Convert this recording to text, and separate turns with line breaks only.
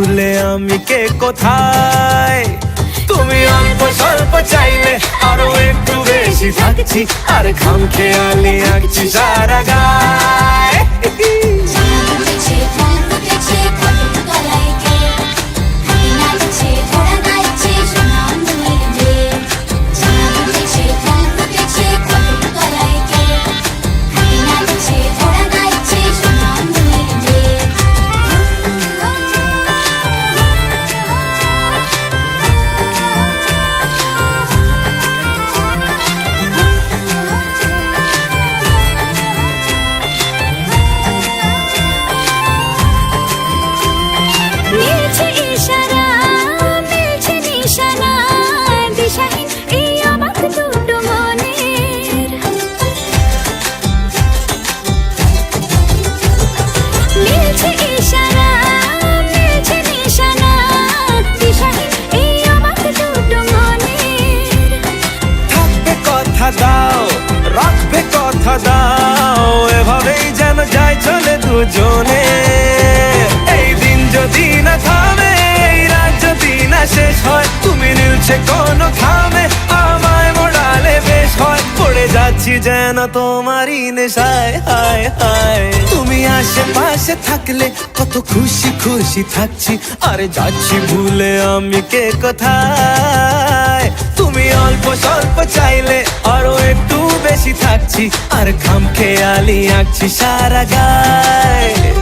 ভুলে আমি কে কোথায়? তুমি অল্প স্বল্প চাইলে আরও একটু বেশি থাকছি আর খাম খেয়ালি আঁকছি সারা গায় দাও, রাখবে কথা দাও, এভাবেই যেন যায় চলে দুজনে। এই দিন যদি না থামে, এই রাত যদি না শেষ হয়, তুমি নিলছে কোনো খামে আমায় মোড়ালে বেশ হয়। পড়ে যাচ্ছি যেন তোমারই নেশায়, হায় হায়। তুমি আশেপাশে থাকলে কত খুশি খুশি থাকছি। আরে যাচ্ছি ভুলে আমি কে কোথায়? অল্প স্বল্প চাইলে আরও একটু বেশি থাকছি। আর খাম খেয়ালি আঁকছি সারা গায়।